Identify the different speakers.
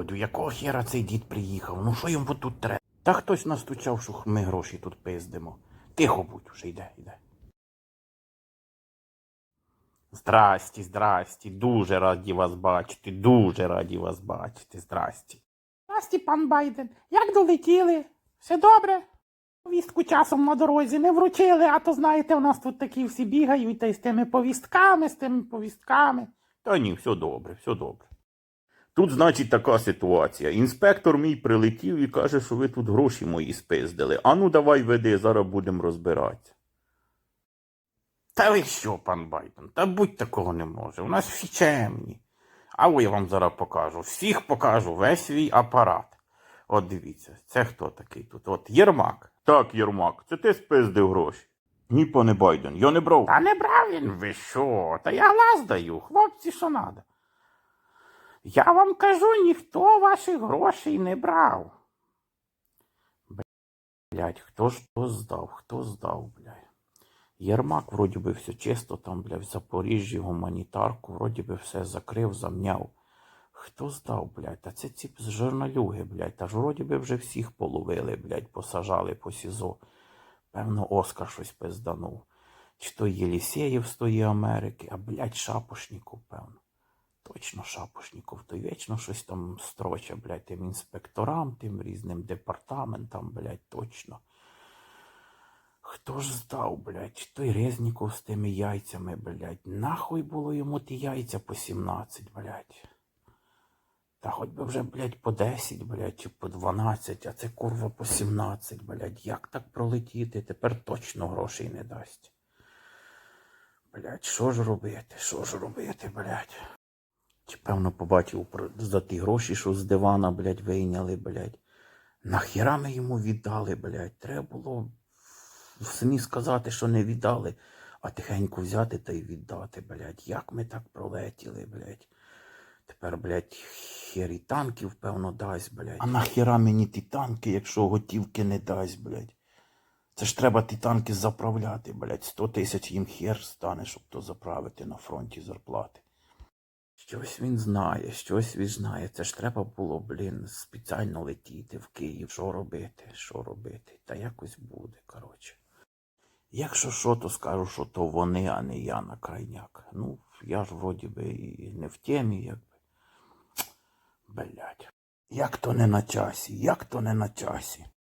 Speaker 1: Володю, якого хера цей дід приїхав? Ну що йому тут треба? Та хтось настучав, що ми гроші тут пиздимо. Тихо будь, уже йде, йде. Здрасті, здрасті, дуже раді вас бачити, дуже раді вас бачити, здрасті. Здрасті, пан Байден. Як долетіли? Все добре? Повістку часом на дорозі не вручили, а то знаєте, у нас тут такі всі бігають та й з тими повістками, з тими повістками. Та ні, все добре, все добре. Тут, значить, така ситуація. Інспектор мій прилетів і каже, що ви тут гроші мої спиздили. А ну давай веди, зараз будемо розбиратися. Та ви що, пан Байден? Та будь такого не може. У нас всі чемні. А ой, я вам зараз покажу. Всіх покажу, весь свій апарат. От дивіться, це хто такий тут? От Єрмак. Так, Єрмак, це ти спиздив гроші. Ні, пане Байден, я не брав. Та не брав він, ви що? Та я глаз даю, хлопці, що надо. Я вам кажу, ніхто ваших грошей не брав. Блять, хто ж то здав, хто здав, блядь. Єрмак, вроді би, все чисто, там, блядь, в Запоріжжі гуманітарку, вроді би все закрив, замняв. Хто здав, блядь? Та це ці журналюги, блядь. Та ж вроді би вже всіх половили, блядь, посажали по СІЗО. Певно, Оскар щось пизданув. Чи то Єлісєєв з тої Америки, а, блядь, Шапошніков, певно. Точно Шапошніков, то вічно щось там строче, блядь, тим інспекторам, тим різним департаментам, блядь, точно. Хто ж здав, блядь, той Резніков з тими яйцями, блядь. Нахуй було йому ті яйця по 17, блядь. Та хоч би вже, блядь, по 10, блядь, чи по 12, а це курва по 17, блядь. Як так пролетіти? Тепер точно грошей не дасть. Блядь, що ж робити? Що ж робити, блядь? Чи певно побачив за ті гроші, що з дивана, блядь, вийняли, блядь. Нахіра ми йому віддали, блядь. Треба було в СМІ сказати, що не віддали, а тихенько взяти та й віддати, блядь. Як ми так пролетіли, блядь. Тепер, блядь, хер і танків, певно, дасть, блядь. А нахіра мені ті танки, якщо готівки не дасть, блядь. Це ж треба ті танки заправляти, блядь. 100 тисяч їм хер стане, щоб то заправити на фронті зарплати. Щось він знає, щось він знає. Це ж треба було, блін, спеціально летіти в Київ. Що робити, що робити? Та якось буде, коротше. Якщо що, то скажу, що то вони, а не я на крайняк. Ну, я ж вроді би і не в темі, якби. Блять. Як то не на часі, як то не на часі.